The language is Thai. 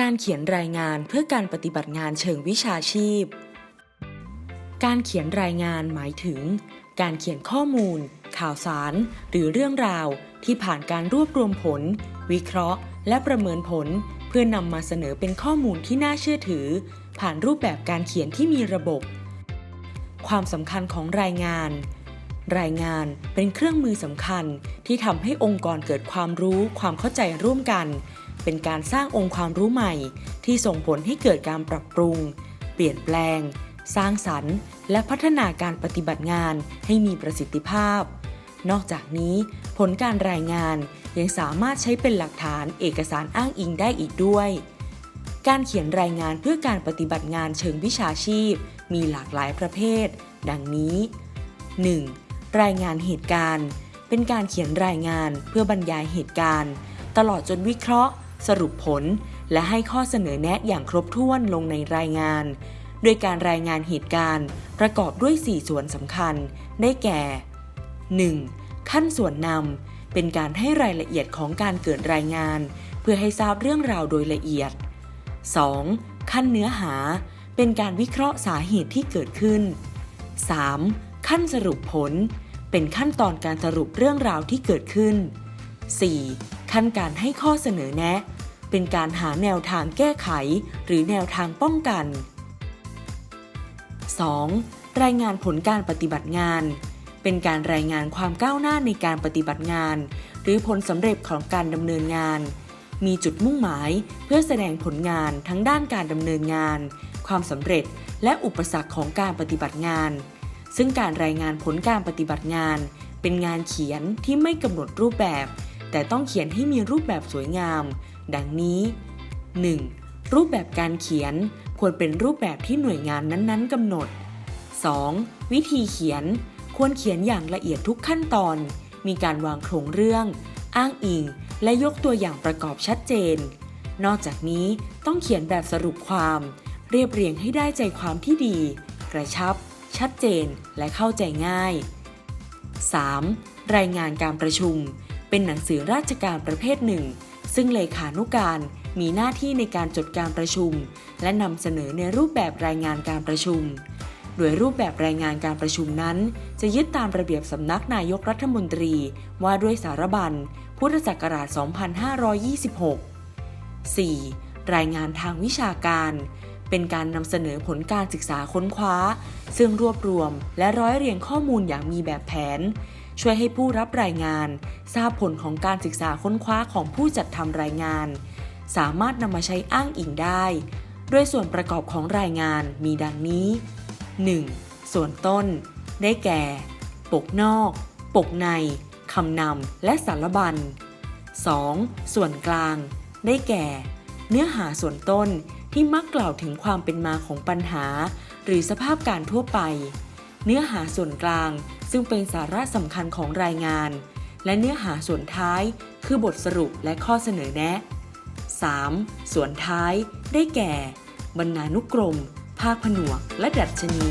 การเขียนรายงานเพื่อการปฏิบัติงานเชิงวิชาชีพ การเขียนรายงานหมายถึง การเขียนข้อมูล ข่าวสาร หรือเรื่องราว ที่ผ่านการรวบรวมผล วิเคราะห์ และประเมินผล เพื่อนำมาเสนอเป็นข้อมูลที่น่าเชื่อถือ ผ่านรูปแบบการเขียนที่มีระบบ ความสำคัญของรายงานรายงานเป็นเครื่องมือสำคัญที่ทำให้องค์กรเกิดความรู้ความเข้าใจร่วมกัน เป็นการสร้างองค์ความรู้ใหม่ ที่ส่งผลให้เกิดการปรับปรุง เปลี่ยนแปลง สร้างสรรค์ และพัฒนาการปฏิบัติงานให้มีประสิทธิภาพ นอกจากนี้ ผลการรายงานยังสามารถใช้เป็นหลักฐานเอกสารอ้างอิงได้อีกด้วย การเขียนรายงานเพื่อการปฏิบัติงานเชิงวิชาชีพ มีหลากหลายประเภท ดังนี้ 1. รายงานเหตุการณ์ เป็นการเขียนรายงานเพื่อบรรยายเหตุการณ์ ตลอดจนวิเคราะห์ สรุปผล และให้ข้อเสนอแนะอย่างครบถ้วนลงในรายงาน โดยการรายงานเหตุการณ์ ประกอบด้วย 4 ส่วนสำคัญ ได้แก่ 1. ขั้นส่วนนำเป็นการให้รายละเอียดของการเกิดรายงาน เพื่อให้ทราบเรื่องราวโดยละเอียด 2. ขั้นเนื้อหา เป็นการวิเคราะห์สาเหตุที่เกิดขึ้น 3. ขั้นสรุปผล เป็นขั้นตอนการสรุปเรื่องราวที่เกิดขึ้น 4. ขั้นการให้ข้อเสนอแนะ เป็นการหาแนวทางแก้ไข หรือแนวทางป้องกัน 2. รายงานผลการปฏิบัติงาน เป็นการรายงานความก้าวหน้าในการปฏิบัติงาน หรือผลสำเร็จของการดำเนินงาน มีจุดมุ่งหมายเพื่อแสดงผลงานทั้งด้านการดำเนินงาน ความสำเร็จและอุปสรรคของการปฏิบัติงาน ซึ่งการรายงานผลการปฏิบัติงาน เป็นงานเขียนที่ไม่กำหนดรูปแบบ แต่ต้องเขียนให้มีรูปแบบสวยงาม ดังนี้ 1. รูปแบบการเขียนควรเป็นรูปแบบที่หน่วยงานนั้นๆกำหนด 2. วิธีเขียนควรเขียนอย่างละเอียดทุกขั้นตอน มีการวางโครงเรื่อง อ้างอิง และยกตัวอย่างประกอบชัดเจน นอกจากนี้ต้องเขียนแบบสรุปความ เรียบเรียงให้ได้ใจความที่ดี กระชับ ชัดเจน และเข้าใจง่าย 3. รายงานการประชุม เป็นหนังสือราชการประเภทหนึ่ง ซึ่งเลขานุการมีหน้าที่ในการจดการประชุม และนำเสนอในรูปแบบรายงานการประชุม โดยรูปแบบรายงานการประชุมนั้น จะยึดตามระเบียบสำนักนายกรัฐมนตรีว่าด้วยสารบัญ พุทธศักราช 2526 4. รายงานทางวิชาการ เป็นการนำเสนอผลการศึกษาค้นคว้า ซึ่งรวบรวมและร้อยเรียงข้อมูลอย่างมีแบบแผน ช่วยให้ผู้รับรายงาน ทราบผลของการศึกษาค้นคว้าของผู้จัดทำรายงาน สามารถนำมาใช้อ้างอิงได้ โดยส่วนประกอบของรายงานมีดังนี้ 1. ส่วนต้น ได้แก่ ปกนอก ปกในคำนำและสารบัญ 2. ส่วนกลาง ได้แก่ เนื้อหาส่วนต้น ที่มักกล่าวถึงความเป็นมาของปัญหา หรือสภาพการทั่วไป เนื้อหาส่วนกลางซึ่งเป็นสาระสำคัญของรายงาน และเนื้อหาส่วนท้าย คือบทสรุปและข้อเสนอแนะ 3. ส่วนท้าย ได้แก่ บรรณานุกรม ภาคผนวก และดัชนี